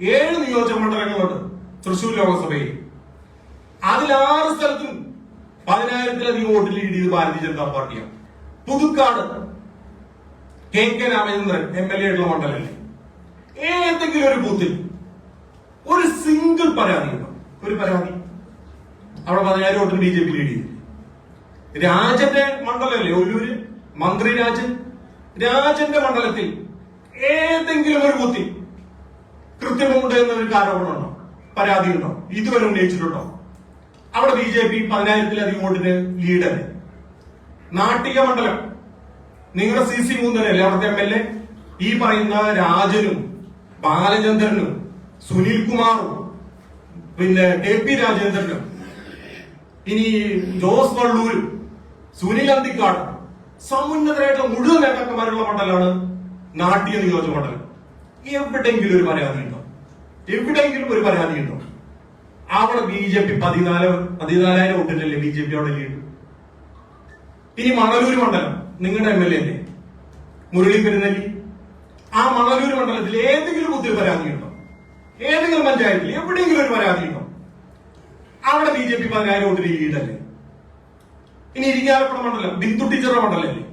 ഏഴ് നിയോജക മണ്ഡലങ്ങളുണ്ട് തൃശൂർ ലോകസഭയിൽ. അതിൽ ആറ് സ്ഥലത്തും പതിനായിരത്തിലധികം വോട്ട് ലീഡ് ചെയ്ത് ഭാരതീയ ജനതാ പാർട്ടിയാണ്. Puthukkad K K Ramachandran M L A ഉള്ള മണ്ഡലല്ലേ ഏതെങ്കിലും ഒരു ബൂത്തിൽ ഒരു സിംഗിൾ പരാതി ഒരു പരാതി. അവിടെ പതിനായിരം വോട്ടിന് ബി ജെ പി ലീഡ് ചെയ്തു. രാജന്റെ മണ്ഡലമല്ലേ ഒല്ലൂര്? മന്ത്രി രാജൻ. രാജന്റെ മണ്ഡലത്തിൽ ഏതെങ്കിലും ഒരു ബൂത്തിൽ കൃത്യമുണ്ട് എന്നൊരു ആരോപണമുണ്ടോ പരാതി ഉണ്ടോ ഇതുവരെ ഉന്നയിച്ചിട്ടുണ്ടോ? അവിടെ ബി ജെ പി പതിനായിരത്തിലധികം വോട്ടിന് ലീഡല്ലേ നാട്ടിക മണ്ഡലം നിങ്ങളുടെ സി സി മൂന്നനല്ലേ അവിടുത്തെ എം എൽ എ? ഈ പറയുന്ന രാജനും ബാലചന്ദ്രനും സുനിൽ കുമാറും പിന്നെ കെ പി രാജേന്ദ്രനും ഇനി ജോസ് വള്ളൂരും സുനിൽ അന്തിക്കാടും സമുന്നതരായിട്ടുള്ള മുഴുവൻ നേതാക്കന്മാരുള്ള മണ്ഡലമാണ് നാട്ടിക നിയോജക മണ്ഡലം. എവിടെയെങ്കിലും ഒരു പരാതി ഉണ്ടോ? എവിടെയെങ്കിലും ഒരു പരാതി ഉണ്ടോ? അവിടെ ബി ജെ പി പതിനാല് പതിനാലായിരം വോട്ടിട്ടല്ലേ ബി ജെ പി അവിടെ ലീഡ്? ഇനി മണലൂർ മണ്ഡലം നിങ്ങളുടെ എം എൽ എ അല്ലേ? മുരളി പെരുന്നല്ലി ആ മണലൂർ മണ്ഡലത്തിൽ ഏതെങ്കിലും പരാതി ഉണ്ടോ? ഏതെങ്കിലും പഞ്ചായത്തിൽ എവിടെയെങ്കിലും ഒരു പരാതി ഉണ്ടോ? അവിടെ ബി ജെ പി പതിനായിരം വോട്ടിന് ലീഡല്ലേ? ഇനി ഇരിങ്ങാലക്കുട മണ്ഡലം ബിന്ദു ടീച്ചറുടെ മണ്ഡലല്ലേ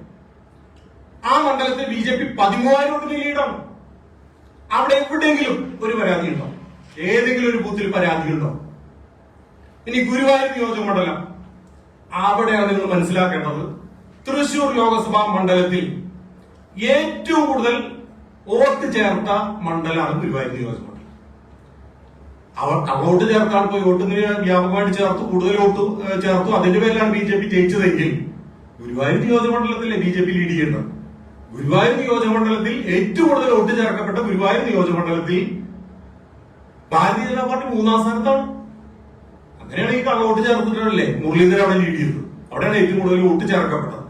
ആ മണ്ഡലത്തിൽ ബി ജെ പി പതിമൂവായിരം വോട്ടിന് ലീഡാണ്? അവിടെ എവിടെയെങ്കിലും ഒരു പരാതി ഉണ്ടോ? ഏതെങ്കിലും ഒരു ബൂത്തിൽ പരാതി ഉണ്ടോ? ഇനി ഗുരുവായൂർ നിയോജക മണ്ഡലം അവിടെയാണ് നിങ്ങൾ മനസ്സിലാക്കേണ്ടത്. തൃശൂർ ലോകസഭാ മണ്ഡലത്തിൽ ഏറ്റവും കൂടുതൽ വോട്ട് ചേർത്ത മണ്ഡലമാണ് ഗുരുവായൂർ നിയോജക മണ്ഡലം അവർ അങ്ങോട്ട് ചേർത്താണ് പോയി വോട്ടിന് വ്യാപകമായിട്ട് ചേർത്തു കൂടുതൽ വോട്ട് ചേർത്തു. അതിന്റെ പേരിലാണ് ബി ജെ പി ജയിച്ചതെങ്കിൽ ഗുരുവായൂർ നിയോജക മണ്ഡലത്തിലെ ബി ജെ പി ലീഡ് ചെയ്യേണ്ടത്. ഗുരുവായൂർ നിയോജകമണ്ഡലത്തിൽ ഏറ്റവും കൂടുതൽ വോട്ട് ചേർക്കപ്പെട്ട ഗുരുവായൂർ നിയോജകമണ്ഡലത്തിൽ ഭാരതീയ ജനതാ പാർട്ടി മൂന്നാം സ്ഥാനത്താണ്. അങ്ങനെയാണ് ഈ കള്ളവോട്ട് ചേർത്തിട്ടല്ലേ മുരളീധരൻ അവിടെ ലീഡ് ചെയ്തത് അവിടെയാണ് ഏറ്റവും കൂടുതൽ വോട്ട് ചേർക്കപ്പെട്ടത്.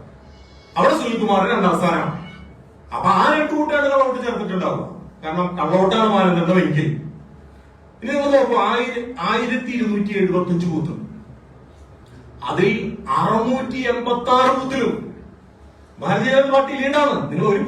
അവിടെ സുനിൽകുമാർ രണ്ടാം സ്ഥാനമാണ്. അപ്പൊ ആ രണ്ട് വോട്ടാണ് കള്ളവോട്ട് ചേർത്തിട്ടുണ്ടാവുക. കാരണം കള്ളവോട്ടാണ് മാനദണ്ഡം എങ്കിൽ. ഇനി നിങ്ങൾ നോക്കൂ ആയിരം ആയിരത്തി ഇരുന്നൂറ്റി എഴുപത്തി അഞ്ച് ബൂത്തുണ്ട്. അതിൽ അറുന്നൂറ്റി എൺപത്തി ആറ് ബൂത്തിലും ഭാരതീയ ജനതാ പാർട്ടി ലീഡാണ് നിങ്ങൾ ഒരു